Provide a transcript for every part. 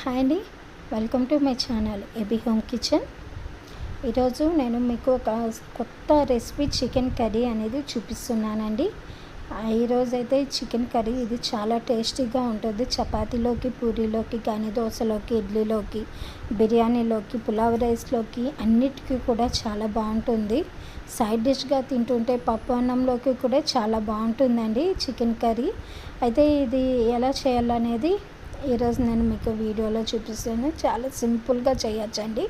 Hi అండి. Welcome to my channel AB home kitchen. ఈరోజు నేను మీకు ఒక కొత్త రెసిపీ చికెన్ కర్రీ అనేది చూపిస్తున్నానండి. ఈరోజు అయితే చికెన్ కర్రీ ఇది చాలా టేస్టీగా ఉంటుంది. చపాతీలోకి పూరీలోకి కానీ దోశలోకి ఇడ్లీలోకి బిర్యానీలోకి పులావ్ రైస్లోకి అన్నిటికీ కూడా చాలా బాగుంటుంది. సైడ్ డిష్గా తింటుంటే పప్పు అన్నంలోకి కూడా చాలా బాగుంటుందండి చికెన్ కర్రీ. అయితే ఇది ఎలా చేయాలనేది ఈరోజు నేను మీకు వీడియోలో చూపిస్తాను. చాలా సింపుల్గా చేయొచ్చండి.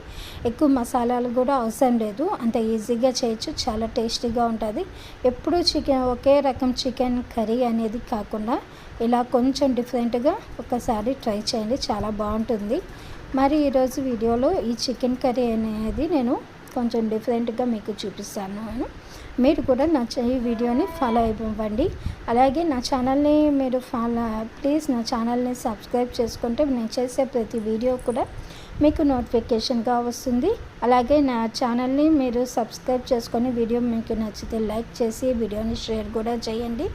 ఎక్కువ మసాలాలు కూడా అవసరం లేదు. అంత ఈజీగా చేయొచ్చు. చాలా టేస్టీగా ఉంటుంది. ఎప్పుడూ చికెన్ ఒకే రకం చికెన్ కర్రీ అనేది కాకుండా ఇలా కొంచెం డిఫరెంట్గా ఒకసారి ట్రై చేయండి. చాలా బాగుంటుంది. మరి ఈరోజు వీడియోలో ఈ చికెన్ కర్రీ అనేది నేను కొంచెం డిఫరెంట్గా మీకు చూపిస్తాను. నేను మీరు కూడా నా ఈ వీడియోని ఫాలో అయిపోవండి అలాగే నా ఛానల్ని మీరు ఫాలో ప్లీజ్ నా ఛానల్ని సబ్స్క్రైబ్ చేసుకుంటే నేను చేసే ప్రతి వీడియో కూడా మీకు నోటిఫికేషన్గా వస్తుంది. అలాగే నా ఛానల్ని మీరు సబ్స్క్రైబ్ చేసుకొని వీడియో మీకు నచ్చితే లైక్ చేసి వీడియోని షేర్ కూడా చేయండి.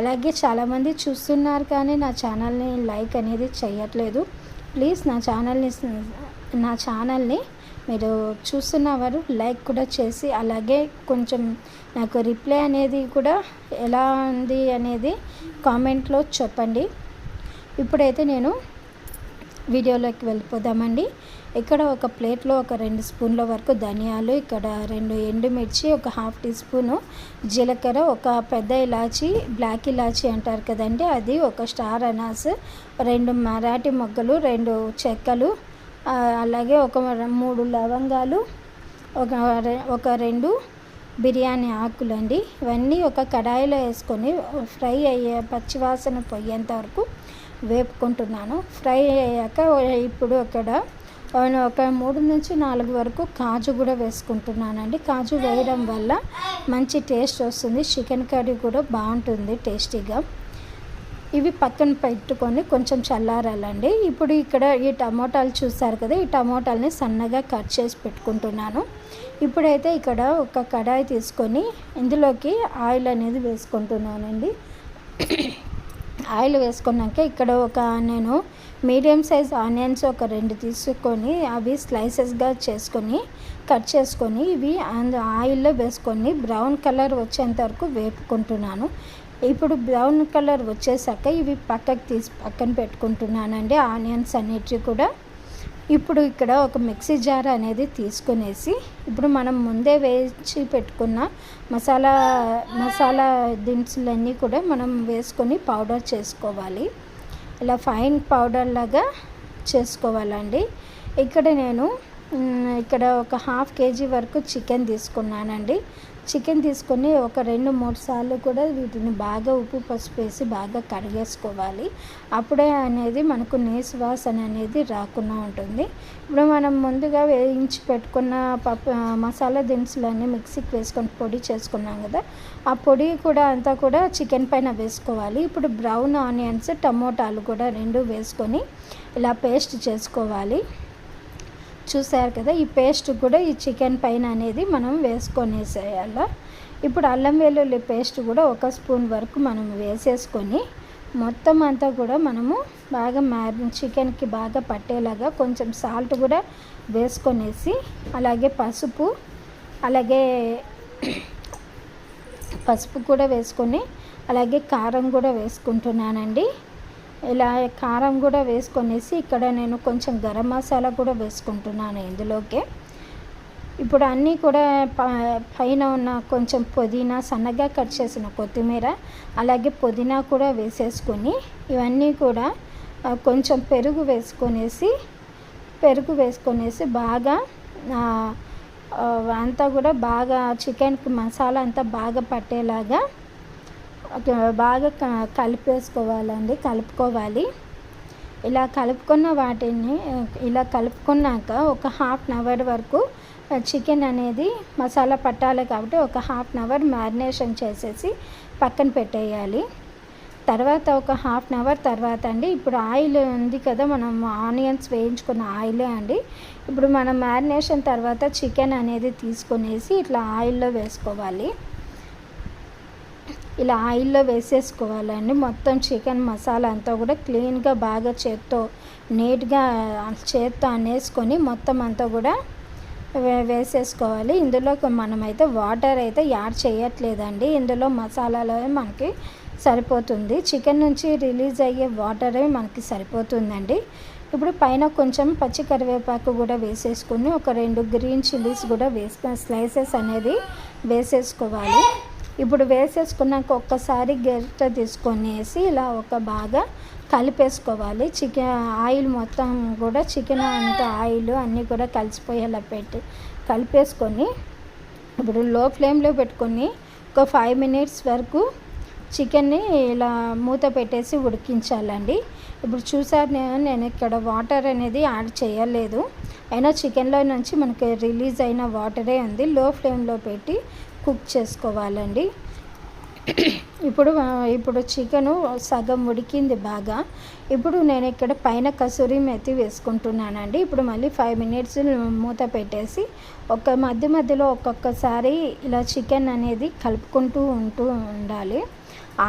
అలాగే చాలామంది చూస్తున్నారు కానీ నా ఛానల్ని లైక్ అనేది చేయట్లేదు. ప్లీజ్ నా ఛానల్ని నా ఛానల్ని మీరు చూస్తున్నవారు లైక్ కూడా చేసి అలాగే కొంచెం నాకు రిప్లై అనేది కూడా ఎలా ఉంది అనేది కామెంట్లో చెప్పండి. ఇప్పుడైతే నేను వీడియోలోకి వెళ్ళిపోదామండి. ఇక్కడ ఒక ప్లేట్లో ఒక రెండు స్పూన్ల వరకు ధనియాలు ఇక్కడ రెండు ఎండుమిర్చి ఒక హాఫ్ టీ స్పూను జీలకర్ర ఒక పెద్ద ఇలాచి బ్లాక్ ఇలాచి అంటారు కదండి అది ఒక స్టార్ అనాస్ రెండు మరాఠీ మొగ్గలు రెండు చెక్కలు అలాగే ఒక మూడు లవంగాలు ఒక ఒక రెండు బిర్యానీ ఆకులు అండి ఇవన్నీ ఒక కడాయిలో వేసుకొని ఫ్రై అయ్యే పచ్చివాసన పోయేంత వరకు వేపుకుంటున్నాను. ఫ్రై అయ్యాక ఇప్పుడు అక్కడ ఒక మూడు నుంచి నాలుగు వరకు కాజు కూడా వేసుకుంటున్నానండి. కాజు వేయడం వల్ల మంచి టేస్ట్ వస్తుంది. చికెన్ కర్రీ కూడా బాగుంటుంది టేస్టీగా. ఇవి పక్కన పెట్టుకొని కొంచెం చల్లారాలండి. ఇప్పుడు ఇక్కడ ఈ టమోటాలు చూసారు కదా ఈ టమోటాలని సన్నగా కట్ చేసి పెట్టుకుంటున్నాను. ఇప్పుడైతే ఇక్కడ ఒక కడాయి తీసుకొని ఇందులోకి ఆయిల్ అనేది వేసుకుంటున్నానండి. ఆయిల్ వేసుకున్నాక ఇక్కడ ఒక నేను మీడియం సైజ్ ఆనియన్స్ ఒక రెండు తీసుకొని అవి స్లైసెస్గా చేసుకొని కట్ చేసుకొని ఇవి అందు ఆయిల్లో వేసుకొని బ్రౌన్ కలర్ వచ్చేంత వరకు వేపుకుంటున్నాను. ఇప్పుడు బ్రౌన్ కలర్ వచ్చేసాక ఇవి పక్కకు తీసి పక్కన పెట్టుకుంటున్నానండి ఆనియన్స్ అన్నిటివి కూడా. ఇప్పుడు ఇక్కడ ఒక మిక్సీ జార్ అనేది తీసుకునేసి ఇప్పుడు మనం ముందే వేచి పెట్టుకున్న మసాలా మసాలా దినుసులన్నీ కూడా మనం వేసుకొని పౌడర్ చేసుకోవాలి. ఇలా ఫైన్ పౌడర్ లాగా చేసుకోవాలండి. ఇక్కడ నేను ఇక్కడ ఒక హాఫ్ కేజీ వరకు చికెన్ తీసుకున్నానండి. చికెన్ తీసుకొని ఒక రెండు మూడు సార్లు కూడా వీటిని బాగా ఉప్పు పసుపు వేసి బాగా కడిగేసుకోవాలి. అప్పుడే అనేది మనకు నీసు వాసన అనేది రాకుండా ఉంటుంది. ఇప్పుడు మనం ముందుగా వేయించి పెట్టుకున్న పప్పు మసాలా దినుసులన్నీ మిక్సీకి వేసుకొని పొడి చేసుకున్నాం కదా ఆ పొడి కూడా అంతా కూడా చికెన్ పైన వేసుకోవాలి. ఇప్పుడు బ్రౌన్ ఆనియన్స్ టమోటాలు కూడా రెండు వేసుకొని ఇలా పేస్ట్ చేసుకోవాలి. చూసారు కదా ఈ పేస్ట్ కూడా ఈ చికెన్ పైన అనేది మనం వేసుకొనేసేయాల. ఇప్పుడు అల్లం వెల్లుల్లి పేస్ట్ కూడా ఒక స్పూన్ వరకు మనం వేసేసుకొని మొత్తం అంతా కూడా మనము బాగా మ్యారి చికెన్కి బాగా పట్టేలాగా కొంచెం సాల్ట్ కూడా వేసుకొనేసి అలాగే పసుపు అలాగే పసుపు కూడా వేసుకొని అలాగే కారం కూడా వేసుకుంటున్నానండి. ఇలా కారం కూడా వేసుకొనేసి ఇక్కడ నేను కొంచెం గరం మసాలా కూడా వేసుకుంటున్నాను ఇందులోకే. ఇప్పుడు అన్నీ కూడా ప- పైన ఉన్న కొంచెం పుదీనా సన్నగా కట్ చేసిన కొత్తిమీర అలాగే పుదీనా కూడా వేసేసుకొని ఇవన్నీ కూడా కొంచెం పెరుగు వేసుకొనేసి పెరుగు వేసుకొనేసి బాగా అంతా కూడా బాగా చికెన్కి మసాలా అంతా బాగా పట్టేలాగా బాగా క- కలిపేసుకోవాలండి కలుపుకోవాలి. ఇలా కలుపుకున్న వాటిని ఇలా కలుపుకున్నాక ఒక హాఫ్ అన్ అవర్ వరకు చికెన్ అనేది మసాలా పట్టాలి కాబట్టి ఒక హాఫ్ అన్ అవర్ మ్యారినేషన్ చేసేసి పక్కన పెట్టేయాలి. తర్వాత ఒక హాఫ్ అన్ అవర్ తర్వాత అండి ఇప్పుడు ఆయిల్ ఉంది కదా మనం ఆనియన్స్ వేయించుకున్న ఆయిలే అండి. ఇప్పుడు మనం మ్యారినేషన్ తర్వాత చికెన్ అనేది తీసుకునేసి ఇట్లా ఆయిల్లో వేసుకోవాలి. ఇలా ఆయిల్లో వేసేసుకోవాలండి. మొత్తం చికెన్ మసాలా అంతా కూడా క్లీన్గా బాగా చేత్తో నీట్గా చేత్తో అనేసుకొని మొత్తం అంతా కూడా వేసేసుకోవాలి. ఇందులో మనమైతే వాటర్ అయితే యాడ్ చేయట్లేదండి. ఇందులో మసాలాలు మనకి సరిపోతుంది. చికెన్ నుంచి రిలీజ్ అయ్యే వాటరే మనకి సరిపోతుందండి. ఇప్పుడు పైన కొంచెం పచ్చి కరివేపాకు కూడా వేసేసుకుని ఒక రెండు గ్రీన్ చిల్లీస్ కూడా వేసుకొని స్లైసెస్ అనేది వేసేసుకోవాలి. ఇప్పుడు వేసేసుకున్నాక ఒక్కసారి గరిట తీసుకొనేసి ఇలా ఒక బాగా కలిపేసుకోవాలి. చికెన్ ఆయిల్ మొత్తం కూడా చికెన్ అంత ఆయిల్ అన్నీ కూడా కలిసిపోయేలా పెట్టి కలిపేసుకొని ఇప్పుడు లో ఫ్లేమ్లో పెట్టుకొని ఒక ఫైవ్ మినిట్స్ వరకు చికెన్ని ఇలా మూత పెట్టేసి ఉడికించాలండి. ఇప్పుడు చూసారు నేను నేను ఇక్కడ వాటర్ అనేది యాడ్ చేయలేదు. అయినా చికెన్లో నుంచి మనకి రిలీజ్ అయిన వాటరే ఉంది. లో ఫ్లేమ్లో పెట్టి కుక్ చేసుకోవాలండి. ఇప్పుడు ఇప్పుడు చికెను సగం ఉడికింది బాగా. ఇప్పుడు నేను ఇక్కడ పైన కసూరి మెత్తి వేసుకుంటున్నానండి. ఇప్పుడు మళ్ళీ ఫైవ్ మినిట్స్ మూత పెట్టేసి ఒక మధ్య మధ్యలో ఒక్కొక్కసారి ఇలా చికెన్ అనేది కలుపుకుంటూ ఉంటూ ఉండాలి.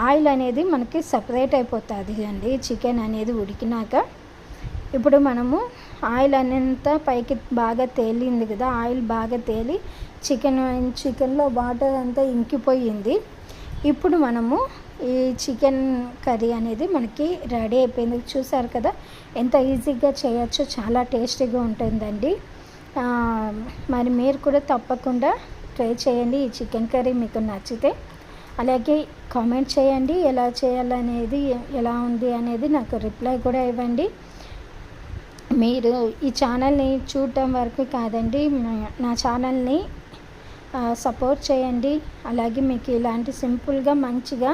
ఆయిల్ అనేది మనకి సపరేట్ అయిపోతుంది అండి చికెన్ అనేది ఉడికినాక. ఇప్పుడు మనము ఆయిల్ అనేంత పైకి బాగా తేలింది కదా ఆయిల్ బాగా తేలి చికెన్ చికెన్లో వాటర్ అంతా ఇంకిపోయింది. ఇప్పుడు మనము ఈ చికెన్ కర్రీ అనేది మనకి రెడీ అయిపోయింది. చూసారు కదా ఎంత ఈజీగా చేయొచ్చో చాలా టేస్టీగా ఉంటుందండి. మరి మీరు కూడా తప్పకుండా ట్రై చేయండి ఈ చికెన్ కర్రీ మీకు నచ్చితే. అలాగే కామెంట్ చేయండి ఎలా చేయాలనేది ఎలా ఉంది అనేది నాకు రిప్లై కూడా ఇవ్వండి. మీరు ఈ ఛానల్ని చూడటం వరకు కాదండి నా ఛానల్ని సపోర్ట్ చేయండి. అలాగే మీకు ఇలాంటి సింపుల్గా మంచిగా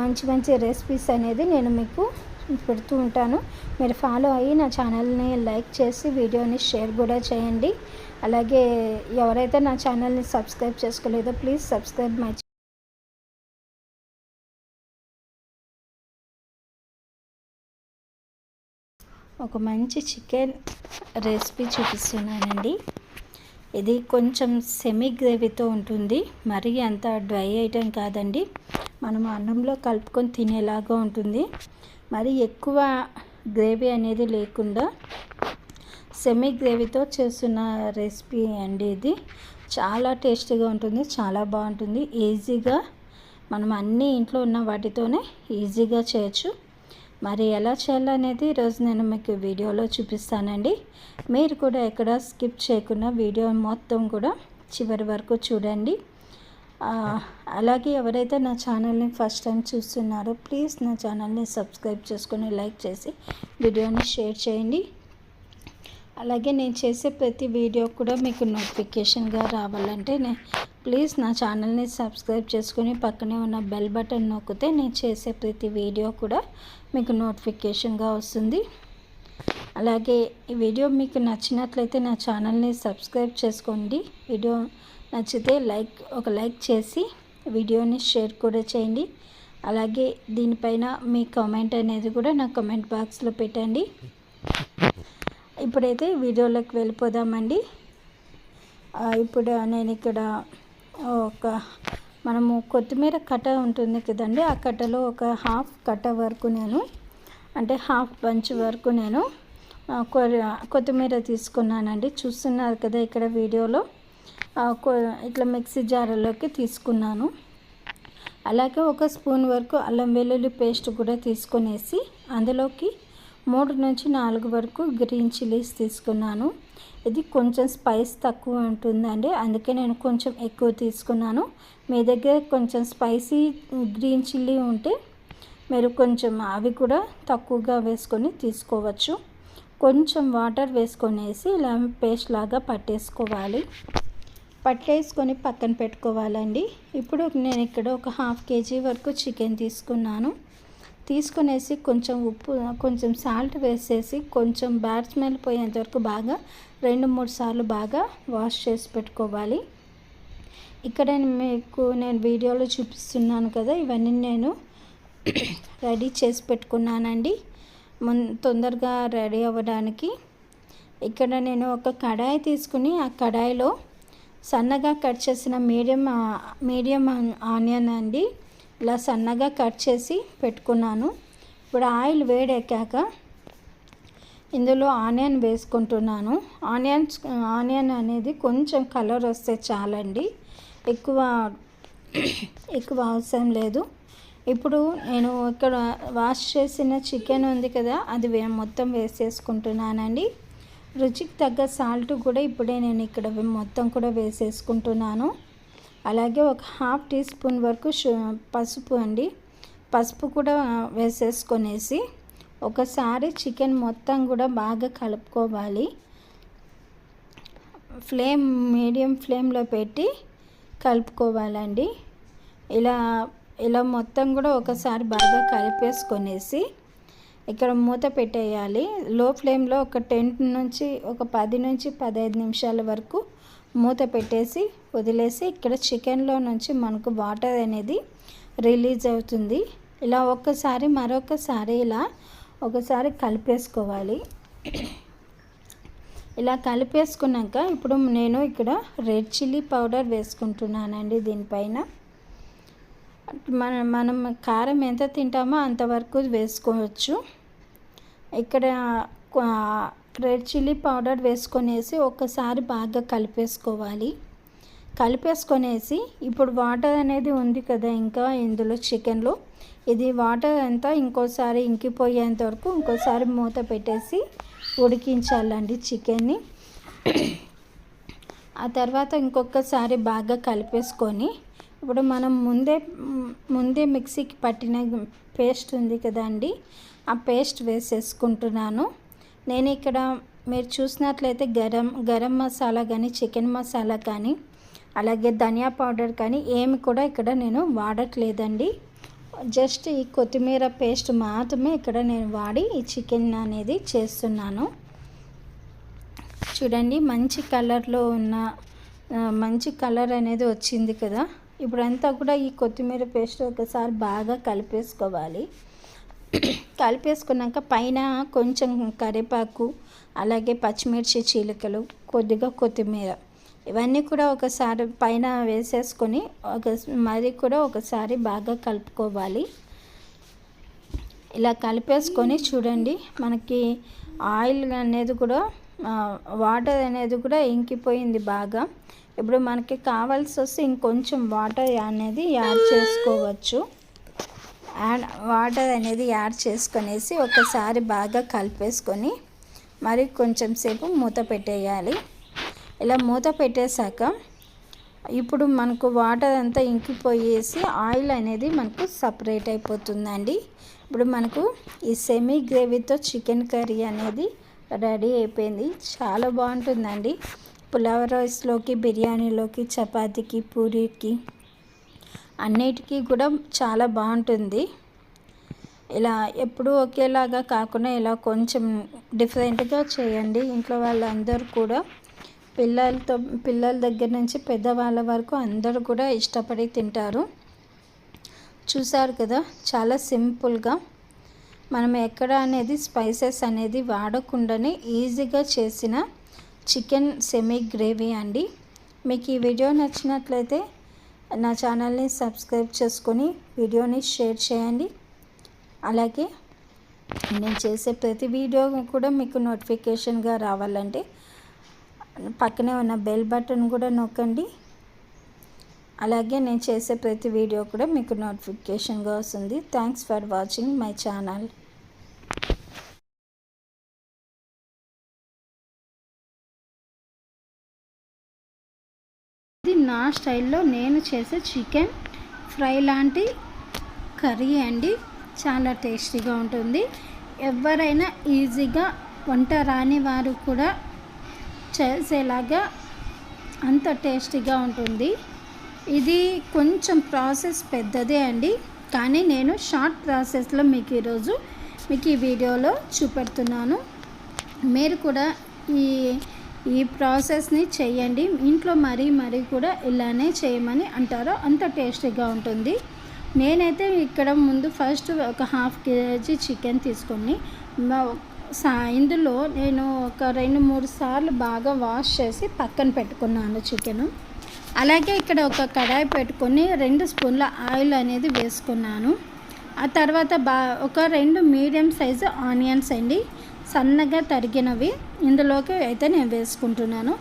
మంచి మంచి రెసిపీస్ అనేది నేను మీకు పెడుతూ ఉంటాను. మీరు ఫాలో అయ్యి నా ఛానల్ని లైక్ చేసి వీడియోని షేర్ కూడా చేయండి. అలాగే ఎవరైతే నా ఛానల్ని సబ్స్క్రైబ్ చేసుకోలేదో ప్లీజ్ సబ్స్క్రైబ్ మై ఒక మంచి చికెన్ రెసిపీ చూపిస్తున్నానండి. ఇది కొంచెం సెమీ గ్రేవీతో ఉంటుంది. మరీ అంత డ్రై ఐటెం కాదండి. మనం అన్నంలో కలుపుకొని తినేలాగా ఉంటుంది. మరి ఎక్కువ గ్రేవీ అనేది లేకుండా సెమీ గ్రేవీతో చేస్తున్న రెసిపీ అండి ఇది. చాలా టేస్టీగా ఉంటుంది చాలా బాగుంటుంది. ఈజీగా మనం అన్నీ ఇంట్లో ఉన్న వాటితోనే ఈజీగా చేయొచ్చు. మరి ఎలా చేయాలనేది ఈరోజు నేను మీకు వీడియోలో చూపిస్తానండి. మీరు కూడా ఎక్కడ స్కిప్ చేయకుండా వీడియో మొత్తం కూడా చివరి వరకు చూడండి. అలాగే ఎవరైతే నా ఛానల్ని ఫస్ట్ టైం చూస్తున్నారో ప్లీజ్ నా ఛానల్ని సబ్స్క్రైబ్ చేసుకొని లైక్ చేసి వీడియోని షేర్ చేయండి. అలాగే నేను చేసే ప్రతి వీడియో కూడా మీకు నోటిఫికేషన్గా రావాలంటే నేను ప్లీజ్ నా ఛానల్ని సబ్స్క్రైబ్ చేసుకుని పక్కనే ఉన్న బెల్ బటన్ నొక్కితే నేను చేసే ప్రతి వీడియో కూడా మీకు నోటిఫికేషన్గా వస్తుంది. అలాగే ఈ వీడియో మీకు నచ్చినట్లయితే నా ఛానల్ని సబ్స్క్రైబ్ చేసుకోండి. వీడియో నచ్చితే లైక్ ఒక లైక్ చేసి వీడియోని షేర్ కూడా చేయండి. అలాగే దీనిపైన మీ కామెంట్ అనేది కూడా నా కామెంట్ బాక్స్లో పెట్టండి. ఇప్పుడైతే వీడియోలోకి వెళ్ళిపోదామండి. ఇప్పుడు నేను ఇక్కడ ఒక మనము కొత్తిమీర కట్ట ఉంటుంది కదండి ఆ కట్టలో ఒక హాఫ్ కట్ట వరకు నేను అంటే హాఫ్ బంచ్ వరకు నేను కొత్తిమీర తీసుకున్నానండి. చూస్తున్నారు కదా ఇక్కడ వీడియోలో ఇట్లా మిక్సీ జారలోకి తీసుకున్నాను. అలాగే ఒక స్పూన్ వరకు అల్లం వెల్లుల్లి పేస్ట్ కూడా తీసుకునేసి అందులోకి మూడు నుంచి నాలుగు వరకు గ్రీన్ చిల్లీస్ తీసుకున్నాను. ఇది కొంచెం స్పైస్ తక్కువ ఉంటుందండి. అందుకే నేను కొంచెం ఎక్కువ తీసుకున్నాను. మీ దగ్గర కొంచెం స్పైసీ గ్రీన్ చిల్లీ ఉంటే మీరు కొంచెం అవి కూడా తక్కువగా వేసుకొని తీసుకోవచ్చు. కొంచెం వాటర్ వేసుకొనేసి ఇలా పేస్ట్ లాగా పట్టేసుకోవాలి. పట్టేసుకొని పక్కన పెట్టుకోవాలండి. ఇప్పుడు నేను ఇక్కడ ఒక హాఫ్ కేజీ వరకు చికెన్ తీసుకున్నాను. తీసుకునేసి కొంచెం ఉప్పు కొంచెం సాల్ట్ వేసేసి కొంచెం బ్యాడ్ స్మెల్ పోయేంత వరకు బాగా రెండు మూడు సార్లు బాగా వాష్ చేసి పెట్టుకోవాలి. ఇక్కడ మీకు నేను వీడియోలో చూపిస్తున్నాను కదా ఇవన్నీ నేను రెడీ చేసి పెట్టుకున్నానండి. మున్ తొందరగా రెడీ అవ్వడానికి. ఇక్కడ నేను ఒక కడాయి తీసుకుని ఆ కడాయిలో సన్నగా కట్ చేసిన మీడియం మీడియం ఆనియన్ అండి. ఇలా సన్నగా కట్ చేసి పెట్టుకున్నాను. ఇప్పుడు ఆయిల్ వేడెక్కాక ఇందులో ఆనియన్ వేసుకుంటున్నాను. ఆనియన్స్ ఆనియన్ అనేది కొంచెం కలర్ వస్తే చాలండి. ఎక్కువ ఎక్కువ అవసరం లేదు. ఇప్పుడు నేను ఇక్కడ వాష్ చేసిన చికెన్ ఉంది కదా అది మొత్తం వేసేసుకుంటున్నానండి. రుచికి తగ్గ సాల్ట్ కూడా ఇప్పుడే నేను ఇక్కడ మొత్తం కూడా వేసేసుకుంటున్నాను. అలాగే ఒక హాఫ్ టీ స్పూన్ వరకు పసుపు అండి. పసుపు కూడా వేసేసుకొనేసి ఒకసారి చికెన్ మొత్తం కూడా బాగా కలుపుకోవాలి. ఫ్లేమ్ మీడియం ఫ్లేమ్లో పెట్టి కలుపుకోవాలండి. ఇలా ఇలా మొత్తం కూడా ఒకసారి బాగా కలిపేసుకొనేసి ఇక్కడ మూత పెట్టేయాలి. లో ఫ్లేమ్లో ఒక టెన్ నుంచి ఒక పది నుంచి పదహైదు నిమిషాల వరకు మూత పెట్టేసి వదిలేసి ఇక్కడ చికెన్లో నుంచి మనకు వాటర్ అనేది రిలీజ్ అవుతుంది. ఇలా ఒక్కసారి మరొకసారి ఇలా ఒకసారి కలిపేసుకోవాలి. ఇలా కలిపేసుకున్నాక ఇప్పుడు నేను ఇక్కడ రెడ్ చిల్లీ పౌడర్ వేసుకుంటున్నానండి దీనిపైన. మన మనం కారం ఎంత తింటామో అంతవరకు వేసుకోవచ్చు. ఇక్కడ రెడ్ చిల్లీ పౌడర్ వేసుకొనేసి ఒక్కసారి బాగా కలిపేసుకోవాలి. కలిపేసుకొనేసి ఇప్పుడు వాటర్ అనేది ఉంది కదా ఇంకా ఇందులో చికెన్లో. ఇది వాటర్ అంతా ఇంకోసారి ఇంకిపోయేంత వరకు ఇంకోసారి మూత పెట్టేసి ఉడికించాలండి చికెన్ని. ఆ తర్వాత ఇంకొకసారి బాగా కలిపేసుకొని ఇప్పుడు మనం ముందే ముందే మిక్సీకి పట్టిన పేస్ట్ ఉంది కదండి ఆ పేస్ట్ వేసేసుకుంటున్నాను. నేను ఇక్కడ మీరు చూసినట్లయితే గరం గరం మసాలా కానీ చికెన్ మసాలా కానీ అలాగే ధనియా పౌడర్ కానీ ఏమి కూడా ఇక్కడ నేను వాడట్లేదండి. జస్ట్ ఈ కొత్తిమీర పేస్ట్ మాత్రమే ఇక్కడ నేను వాడి ఈ చికెన్ అనేది చేస్తున్నాను. చూడండి మంచి కలర్లో ఉన్న మంచి కలర్ అనేది వచ్చింది కదా. ఇప్పుడంతా కూడా ఈ కొత్తిమీర పేస్ట్ ఒకసారి బాగా కలిపేసుకోవాలి. కలిపేసుకున్నాక పైన కొంచెం కరివేపాకు అలాగే పచ్చిమిర్చి చీలికలు కొద్దిగా కొత్తిమీర. ఇవన్నీ కూడా ఒకసారి పైన వేసేసుకొని ఒక మరి కూడా ఒకసారి బాగా కలుపుకోవాలి. ఇలా కలిపేసుకొని చూడండి మనకి ఆయిల్ అనేది కూడా వాటర్ అనేది కూడా ఇంకిపోయింది బాగా. ఇప్పుడు మనకి కావాల్సి వస్తే ఇంకొంచెం వాటర్ అనేది యాడ్ చేసుకోవచ్చు. యాడ్ వాటర్ అనేది యాడ్ చేసుకొనేసి ఒకసారి బాగా కలిపేసుకొని మరి కొంచెం సేపు మూత పెట్టేయాలి. ఇలా మూత పెట్టేశాక ఇప్పుడు మనకు వాటర్ అంతా ఇంకిపోయేసి ఆయిల్ అనేది మనకు సపరేట్ అయిపోతుందండి. ఇప్పుడు మనకు ఈ సెమీ గ్రేవీతో చికెన్ కర్రీ అనేది రెడీ అయిపోయింది. చాలా బాగుంటుందండి. పులావ్ రైస్లోకి బిర్యానీలోకి చపాతీకి పూరీకి. అన్నిటికీ కూడా చాలా బాగుంటుంది. ఇలా ఎప్పుడూ ఒకేలాగా కాకుండా ఇలా కొంచెం డిఫరెంట్గా చేయండి. ఇంట్లో వాళ్ళందరూ కూడా పిల్లలతో పిల్లల దగ్గర నుంచి పెద్దవాళ్ళ వరకు అందరూ కూడా ఇష్టపడి తింటారు. చూసారు కదా చాలా సింపుల్గా మనం ఎక్కడ అనేది స్పైసెస్ అనేది వాడకుండానే ఈజీగా చేసిన చికెన్ సెమీ గ్రేవీ అండి. మీకు ఈ వీడియో నచ్చినట్లయితే నా ఛానల్ని సబ్స్క్రైబ్ చేసుకొని వీడియోని షేర్ చేయండి. అలాగే నేను చేసే ప్రతి వీడియో కూడా మీకు నోటిఫికేషన్గా రావాలంటే పక్కనే ఉన్న బెల్ బటన్ కూడా నొక్కండి. అలాగే నేను చేసే ప్రతి వీడియో కూడా మీకు నోటిఫికేషన్గా వస్తుంది. Thanks for watching my channel. నా స్టైల్లో నేను చేసే చికెన్ ఫ్రై లాంటి కర్రీ అండి. చాలా టేస్టీగా ఉంటుంది. ఎవరైనా ఈజీగా వంట రాని వారు కూడా చేసేలాగా అంత టేస్టీగా ఉంటుంది. ఇది కొంచెం ప్రాసెస్ పెద్దదే అండి. కానీ నేను షార్ట్ ప్రాసెస్లో మీకు ఈరోజు మీకు ఈ వీడియోలో చూపెడుతున్నాను. మీరు కూడా ఈ ఈ ప్రాసెస్ని చేయండి. ఇంట్లో మరీ మరీ కూడా ఇలానే చేయమని అంటారో. అంత టేస్టీగా ఉంటుంది. నేనైతే ఇక్కడ ముందు ఫస్ట్ ఒక హాఫ్ కేజీ చికెన్ తీసుకొని సా ఇందులో నేను ఒక రెండు మూడు సార్లు బాగా వాష్ చేసి పక్కన పెట్టుకున్నాను చికెను. అలాగే ఇక్కడ ఒక కడాయి పెట్టుకొని రెండు స్పూన్ల ఆయిల్ అనేది వేసుకున్నాను. ఆ తర్వాత బా ఒక రెండు మీడియం సైజు ఆనియన్స్ అండి. సన్నగా తరిగినవి. ఇందులోకి అయితే నేను వేసుకుంటున్నాను.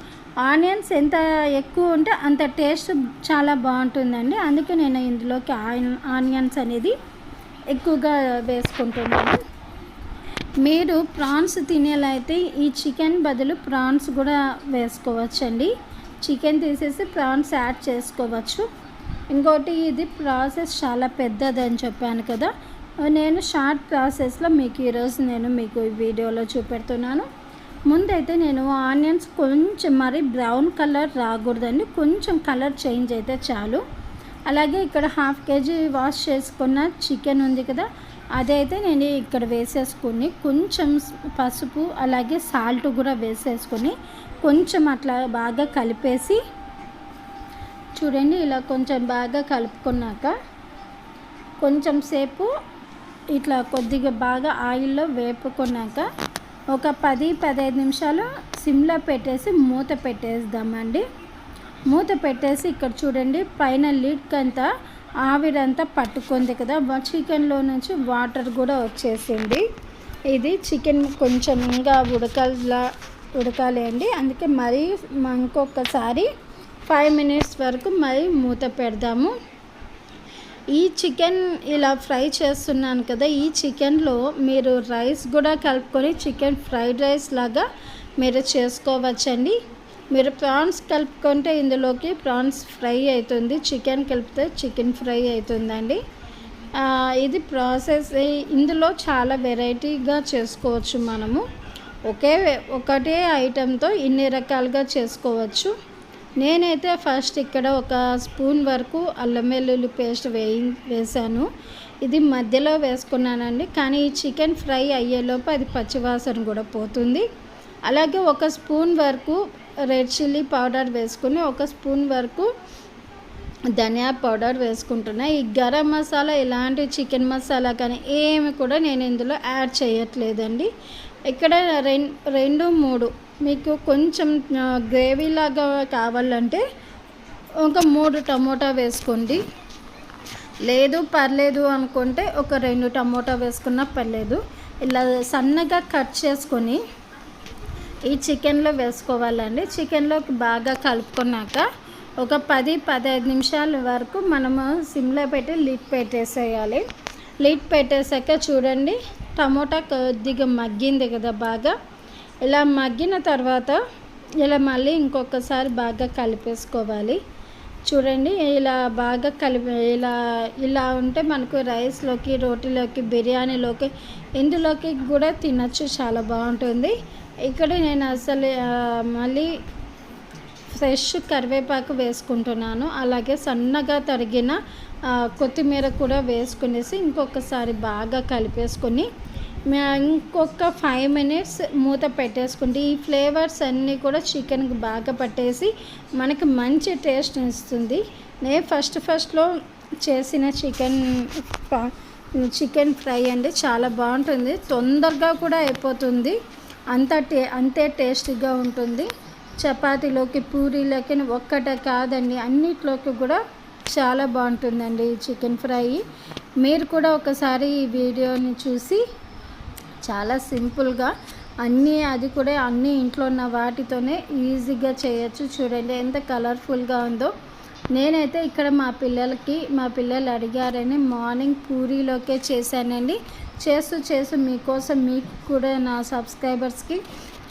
ఆనియన్స్ ఎంత ఎక్కువ ఉంటే అంత టేస్ట్ చాలా బాగుంటుందండి. అందుకే నేను ఇందులోకి ఆనియన్స్ అనేది ఎక్కువగా వేసుకుంటున్నాను. మీరు ప్రాన్స్ తినేలా అయితే ఈ చికెన్ బదులు ప్రాన్స్ కూడా వేసుకోవచ్చండి. చికెన్ తీసేసి ప్రాన్స్ యాడ్ చేసుకోవచ్చు. ఇంకోటి ఇది ప్రాసెస్ చాలా పెద్దదని చెప్పాను కదా. నేను షార్ట్ ప్రాసెస్లో మీకు ఈరోజు నేను మీకు ఈ వీడియోలో చూపెడుతున్నాను. ముందైతే నేను ఆనియన్స్ కొంచెం మరి బ్రౌన్ కలర్ రాకూడదండి. కొంచెం కలర్ చేంజ్ అయితే చాలు. అలాగే ఇక్కడ హాఫ్ కేజీ వాష్ చేసుకున్న చికెన్ ఉంది కదా అదైతే నేను ఇక్కడ వేసేసుకుని కొంచెం పసుపు అలాగే సాల్ట్ కూడా వేసేసుకుని కొంచెం అట్లా బాగా కలిపేసి చూడండి ఇలా కొంచెం బాగా కలుపుకున్నాక కొంచెం సేపు ఇట్లా కొద్దిగా బాగా ఆయిల్లో వేపుకున్నాక ఒక పది పదహైదు నిమిషాలు సిమ్లో పెట్టేసి మూత పెట్టేద్దామండి. మూత పెట్టేసి ఇక్కడ చూడండి పైన లిడ్కంతా ఆవిరంతా పట్టుకుంది కదా. చికెన్లో నుంచి వాటర్ కూడా వచ్చేసింది. ఇది చికెన్ కొంచెం ఇంకా ఉడకలా ఉడకాలి అండి. అందుకే మరీ ఇంకొకసారి ఫైవ్ మినిట్స్ వరకు మరీ మూత పెడదాము. ఈ చికెన్ ఇలా ఫ్రై చేస్తున్నాను కదా ఈ చికెన్లో మీరు రైస్ కూడా కలుపుకొని చికెన్ ఫ్రైడ్ రైస్ లాగా మీరు చేసుకోవచ్చండి. మీరు ప్రాన్స్ కలుపుకుంటే ఇందులోకి ప్రాన్స్ ఫ్రై అవుతుంది చికెన్ కలిపితే చికెన్ ఫ్రై అవుతుందండి. ఇది ప్రాసెస్ ఇందులో చాలా వెరైటీగా చేసుకోవచ్చు మనము. ఒకే ఒకటే ఐటెంతో ఇన్ని రకాలుగా చేసుకోవచ్చు. నేనైతే ఫస్ట్ ఇక్కడ ఒక స్పూన్ వరకు అల్లం వెల్లుల్లి పేస్ట్ వేయి వేసాను ఇది మధ్యలో వేసుకున్నానండి కానీ ఈ చికెన్ ఫ్రై అయ్యేలోపు అది పచ్చివాసన కూడా పోతుంది. అలాగే ఒక స్పూన్ వరకు రెడ్ చిల్లీ పౌడర్ వేసుకుని ఒక స్పూన్ వరకు ధనియా పౌడర్ వేసుకుంటున్నా. ఈ గరం మసాలా ఇలాంటి చికెన్ మసాలా కానీ ఏమి కూడా నేను ఇందులో యాడ్ చేయట్లేదండి. ఇక్కడ రెండు మూడు మీకు కొంచెం గ్రేవీ లాగా కావాలంటే ఒక మూడు టమోటా వేసుకోండి. లేదు పర్లేదు అనుకుంటే ఒక రెండు టమోటా వేసుకున్నా పర్లేదు. ఇలా సన్నగా కట్ చేసుకొని ఈ చికెన్లో వేసుకోవాలండి. చికెన్లోకి బాగా కలుపుకున్నాక ఒక పది పదహైదు నిమిషాల వరకు మనము సిమ్లో పెట్టి లిడ్ పెట్టేసేయాలి. లిడ్ పెట్టేసాక చూడండి టమోటా కొద్దిగా మగ్గింది కదా బాగా. ఇలా మగ్గిన తర్వాత ఇలా మళ్ళీ ఇంకొకసారి బాగా కలిపేసుకోవాలి. చూడండి ఇలా బాగా కలిపి ఇలా ఇలా ఉంటే మనకు రైస్లోకి రోటీలోకి బిర్యానీలోకి ఇందులోకి కూడా తినచ్చు చాలా బాగుంటుంది. ఇక్కడ నేను అసలు మళ్ళీ ఫ్రెష్ కరివేపాకు వేసుకుంటున్నాను. అలాగే సన్నగా తరిగిన కొత్తిమీర కూడా వేసుకునేసి ఇంకొకసారి బాగా కలిపేసుకొని ఇంకొక ఫైవ్ మినిట్స్ మూత పెట్టేసుకుంటే ఈ ఫ్లేవర్స్ అన్నీ కూడా చికెన్కి బాగా పట్టేసి మనకి మంచి టేస్ట్ ఇస్తుంది నేను ఫస్ట్ ఫస్ట్లో చేసిన చికెన్ చికెన్ ఫ్రై అండి చాలా బాగుంటుంది. తొందరగా కూడా అయిపోతుంది. అంత టే అంతే టేస్టీగా ఉంటుంది. చపాతీలోకి పూరీలోకి ఒక్కటే కాదండి అన్నిట్లోకి కూడా చాలా బాగుంటుందండి చికెన్ ఫ్రై మీరు కూడా ఒకసారి ఈ వీడియోని చూసి చాలా సింపుల్గా అన్నీ అది కూడా అన్నీ ఇంట్లో ఉన్న వాటితోనే ఈజీగా చేయొచ్చు చూడండి. ఎంత కలర్ఫుల్గా ఉందో. నేనైతే ఇక్కడ మా పిల్లలకి మా పిల్లలు అడిగారని మార్నింగ్ పూరీలోకే చేశానండి. చేస్తూ చేస్తూ మీకోసం మీకు కూడా నా సబ్స్క్రైబర్స్కి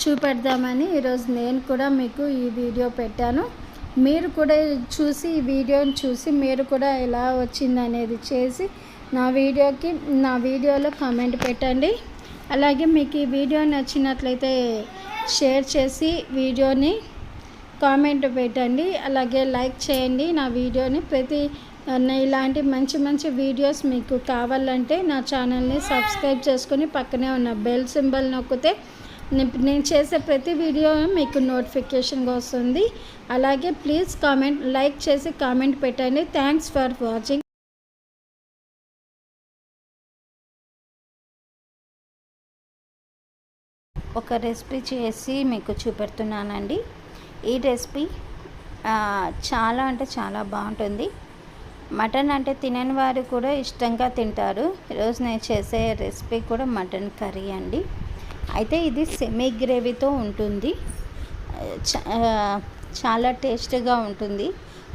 చూపెడదామని ఈరోజు నేను కూడా మీకు ఈ వీడియో పెట్టాను. మీరు కూడా చూసి ఈ వీడియోని చూసి మీరు కూడా ఎలా వచ్చింది అనేది చేసి నా వీడియోకి నా వీడియోలో కామెంట్ పెట్టండి. అలాగే మీకు ఈ వీడియో నచ్చినట్లయితే షేర్ చేసి వీడియోని కామెంట్ పెట్టండి. అలాగే లైక్ చేయండి నా వీడియోని. ప్రతి ఇలాంటి మంచి మంచి వీడియోస్ మీకు కావాలంటే నా ఛానల్ని సబ్స్క్రైబ్ చేసుకుని పక్కనే ఉన్న బెల్ సింబల్ నొక్కితే నేను చేసే ప్రతి వీడియో మీకు నోటిఫికేషన్గా వస్తుంది. అలాగే ప్లీజ్ కామెంట్ లైక్ చేసి కామెంట్ పెట్టండి. Thanks for watching. ఒక రెసిపీ చేసి మీకు చూపెడుతున్నానండి. ఈ రెసిపీ చాలా అంటే చాలా బాగుంటుంది. మటన్ అంటే తినని వారు కూడా ఇష్టంగా తింటారు. ఈరోజు నేను చేసే రెసిపీ కూడా మటన్ కర్రీ అండి. అయితే ఇది సెమీ గ్రేవీతో ఉంటుంది. చాలా టేస్ట్గా ఉంటుంది.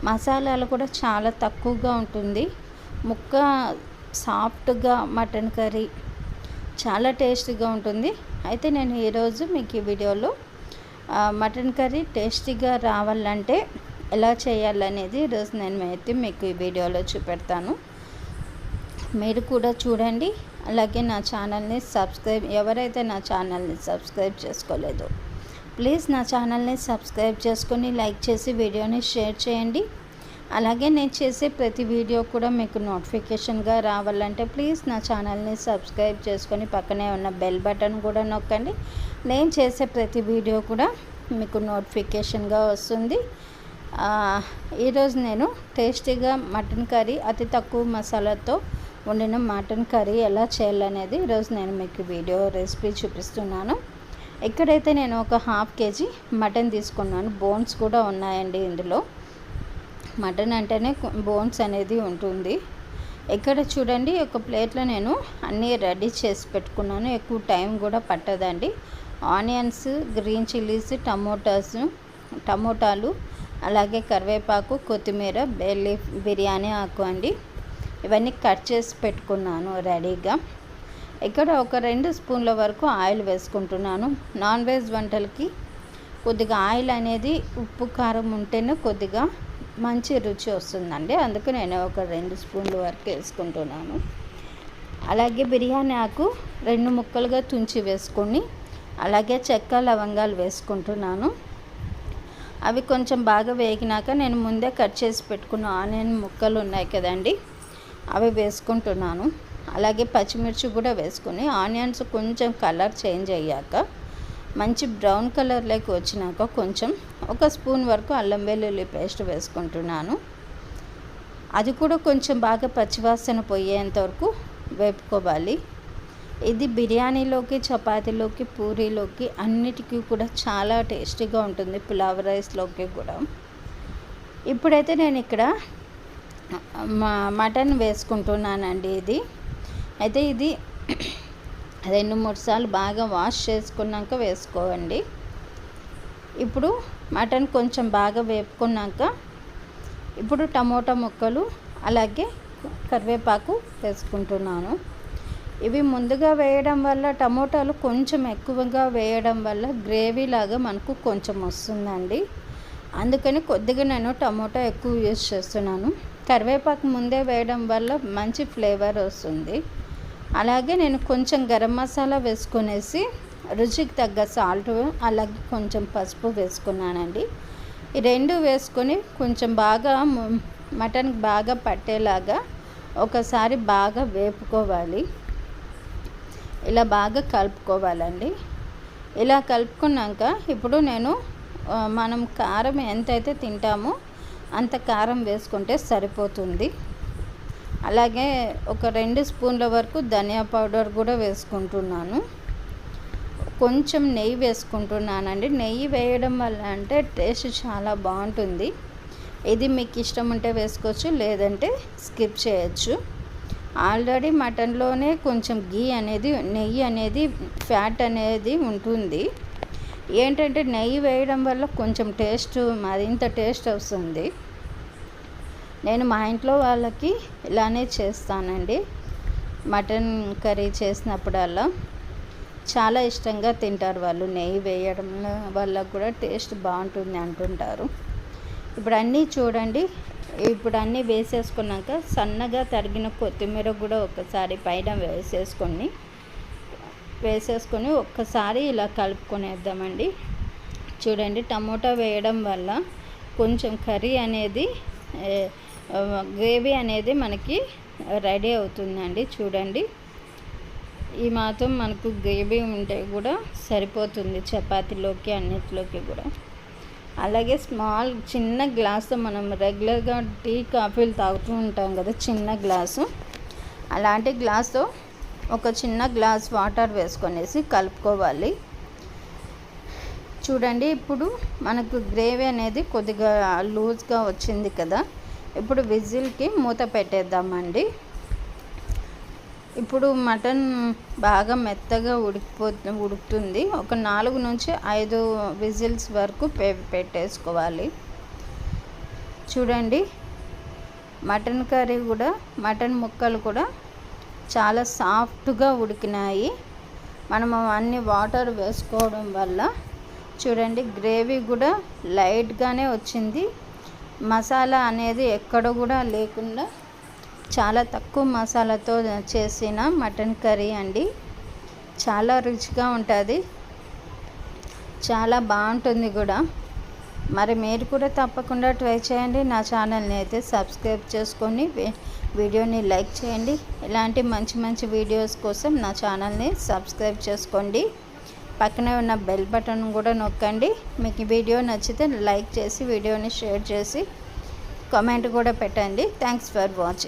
మసాలాలు కూడా చాలా తక్కువగా ఉంటుంది. ముక్క సాఫ్ట్గా మటన్ కర్రీ చాలా టేస్టీగా ఉంటుంది. అయితే నేను ఈరోజు మీకు ఈ వీడియోలో మటన్ కర్రీ టేస్టీగా రావాలంటే ఎలా చేయాలనేది ఈరోజు నేను అయితే మీకు ఈ వీడియోలో చూపెడతాను. మీరు కూడా చూడండి. అలాగే నా ఛానల్ని సబ్స్క్రైబ్ ఎవరైతే నా ఛానల్ని సబ్స్క్రైబ్ చేసుకోలేదో ప్లీజ్ నా ఛానల్ని సబ్స్క్రైబ్ చేసుకొని లైక్ చేసి వీడియోని షేర్ చేయండి. అలాగే నేను చేసే ప్రతి వీడియో కూడా మీకు నోటిఫికేషన్గా రావాలంటే ప్లీజ్ నా ఛానల్ని సబ్స్క్రైబ్ చేసుకొని పక్కనే ఉన్న బెల్ బటన్ కూడా నొక్కండి. నేను చేసే ప్రతి వీడియో కూడా మీకు నోటిఫికేషన్గా వస్తుంది. ఈరోజు నేను టేస్టీగా మటన్ కర్రీ అతి తక్కువ మసాలాతో వండిన మటన్ కర్రీ ఎలా చేయాలనేది ఈరోజు నేను మీకు వీడియో రెసిపీ చూపిస్తున్నాను. ఇక్కడైతే నేను ఒక హాఫ్ కేజీ మటన్ తీసుకున్నాను. బోన్స్ కూడా ఉన్నాయండి ఇందులో. మటన్ అంటేనే బోన్స్ అనేది ఉంటుంది. ఇక్కడ చూడండి ఒక ప్లేట్లో నేను అన్నీ రెడీ చేసి పెట్టుకున్నాను. ఎక్కువ టైం కూడా పట్టదండి. ఆనియన్స్ గ్రీన్ చిల్లీస్ టమోటాస్ టమోటాలు అలాగే కరివేపాకు కొత్తిమీర బెల్లీఫ్ బిర్యానీ ఆకు అండి. ఇవన్నీ కట్ చేసి పెట్టుకున్నాను రెడీగా. ఇక్కడ ఒక రెండు స్పూన్ల వరకు ఆయిల్ వేసుకుంటున్నాను. నాన్ వెజ్ వంటలకి కొద్దిగా ఆయిల్ అనేది ఉప్పు కారం ఉంటేనే కొద్దిగా మంచి రుచి వస్తుందండి. అందుకు నేను ఒక రెండు స్పూన్ల వరకు వేసుకుంటున్నాను. అలాగే బిర్యానీ ఆకు రెండు ముక్కలుగా తుంచి వేసుకొని అలాగే చెక్క లవంగాలు వేసుకుంటున్నాను. అవి కొంచెం బాగా వేగినాక నేను ముందే కట్ చేసి పెట్టుకున్న ఆనియన్ ముక్కలు ఉన్నాయి కదండి అవి వేసుకుంటున్నాను. అలాగే పచ్చిమిర్చి కూడా వేసుకొని ఆనియన్స్ కొంచెం కలర్ చేంజ్ అయ్యాక మంచి బ్రౌన్ కలర్లోకి వచ్చినాక కొంచెం ఒక స్పూన్ వరకు అల్లం వెల్లుల్లి పేస్ట్ వేసుకుంటున్నాను. అది కూడా కొంచెం బాగా పచ్చివాసన పోయేంత వరకు వేపుకోవాలి. ఇది బిర్యానీలోకి చపాతీలోకి పూరీలోకి అన్నిటికీ కూడా చాలా టేస్టీగా ఉంటుంది పులావ్ రైస్లోకి కూడా. ఇప్పుడైతే నేను ఇక్కడ మటన్ వేసుకుంటున్నానండి ఇది. అయితే ఇది రెండు మూడు సార్లు బాగా వాష్ చేసుకున్నాక వేసుకోవండి. ఇప్పుడు మటన్ కొంచెం బాగా వేపుకున్నాక ఇప్పుడు టమోటా ముక్కలు అలాగే కరివేపాకు వేసుకుంటున్నాను. ఇవి ముందుగా వేయడం వల్ల టమోటాలు కొంచెం ఎక్కువగా వేయడం వల్ల గ్రేవీ లాగా మనకు కొంచెం వస్తుందండి. అందుకని కొద్దిగా నేను టమోటా ఎక్కువ యూజ్ చేస్తున్నాను. కరివేపాకు ముందే వేయడం వల్ల మంచి ఫ్లేవర్ వస్తుంది. అలాగే నేను కొంచెం గరం మసాలా వేసుకునేసి రుచికి తగ్గ సాల్ట్ అలాగే కొంచెం పసుపు వేసుకున్నానండి. ఈ రెండు వేసుకొని కొంచెం బాగా మటన్ బాగా పట్టేలాగా ఒకసారి బాగా వేపుకోవాలి. ఇలా బాగా కలుపుకోవాలండి. ఇలా కలుపుకున్నాక ఇప్పుడు నేను మనం కారం ఎంతైతే తింటామో అంత కారం వేసుకుంటే సరిపోతుంది. అలాగే ఒక రెండు స్పూన్ల వరకు ధనియా పౌడర్ కూడా వేసుకుంటున్నాను. కొంచెం నెయ్యి వేసుకుంటున్నానండి. నెయ్యి వేయడం వల్ల అంటే టేస్ట్ చాలా బాగుంటుంది. ఇది మీకు ఇష్టం ఉంటే వేసుకోవచ్చు లేదంటే స్కిప్ చేయొచ్చు. ఆల్రెడీ మటన్లోనే కొంచెం గీ అనేది నెయ్యి అనేది ఫ్యాట్ అనేది ఉంటుంది. ఏంటంటే నెయ్యి వేయడం వల్ల కొంచెం టేస్ట్ మరింత టేస్ట్ వస్తుంది. నేను మా ఇంట్లో వాళ్ళకి ఇలానే చేస్తానండి. మటన్ కర్రీ చేసినప్పుడల్లా చాలా ఇష్టంగా తింటారు వాళ్ళు. నెయ్యి వేయడం వల్ల కూడా టేస్ట్ బాగుంటుంది అంటుంటారు. ఇప్పుడు అన్నీ చూడండి. ఇప్పుడు అన్నీ వేసేసుకున్నాక సన్నగా తరిగిన కొత్తిమీర కూడా ఒకసారి పైన వేసేసుకొని వేసేసుకొని ఒక్కసారి ఇలా కలుపుకొనేద్దామండి. చూడండి టమోటా వేయడం వల్ల కొంచెం కర్రీ అనేది గ్రేవీ అనేది మనకి రెడీ అవుతుందండి చూడండి. ఈ మాత్రం మనకు గ్రేవీ ఉంటే కూడా సరిపోతుంది చపాతీలోకి అన్నిటిలోకి కూడా. అలాగే స్మాల్ చిన్న గ్లాసు మనం రెగ్యులర్గా టీ కాఫీలు తాగుతూ ఉంటాం కదా చిన్న గ్లాసు. అలాంటి గ్లాస్తో ఒక చిన్న గ్లాస్ వాటర్ వేసుకొనేసి కలుపుకోవాలి. చూడండి ఇప్పుడు మనకు గ్రేవీ అనేది కొద్దిగా లూజ్గా వచ్చింది కదా. ఇప్పుడు విజిల్కి మూత పెట్టేద్దామండి. ఇప్పుడు మటన్ బాగా మెత్తగా ఉడికిపో ఉడుకుతుంది. ఒక నాలుగు నుంచి ఐదు విజిల్స్ వరకు పె పెట్టేసుకోవాలి. చూడండి మటన్ కర్రీ కూడా మటన్ ముక్కలు కూడా చాలా సాఫ్ట్గా ఉడికినాయి. మనము అన్ని వాటర్ వేసుకోవడం వల్ల చూడండి గ్రేవీ కూడా లైట్గానే వచ్చింది. మసాలా అనేది ఎక్కడ కూడా లేకుండా చాలా తక్కువ మసాలాతో చేసిన మటన్ కర్రీ అండి. చాలా రుచిగా ఉంటుంది. చాలా బాగుంటుంది కూడా. మరి మీరు కూడా తప్పకుండా ట్రై చేయండి. నా ఛానల్ని అయితే సబ్స్క్రైబ్ చేసుకొని వీడియోని లైక్ చేయండి. ఇలాంటి మంచి మంచి వీడియోస్ కోసం నా ఛానల్ని సబ్స్క్రైబ్ చేసుకోండి. పక్కనే ఉన్న బెల్ బటన్ కూడా నొక్కండి. మీకు వీడియో నచ్చితే లైక్ చేసి వీడియోని షేర్ చేసి కామెంట్ కూడా పెట్టండి. Thanks for watching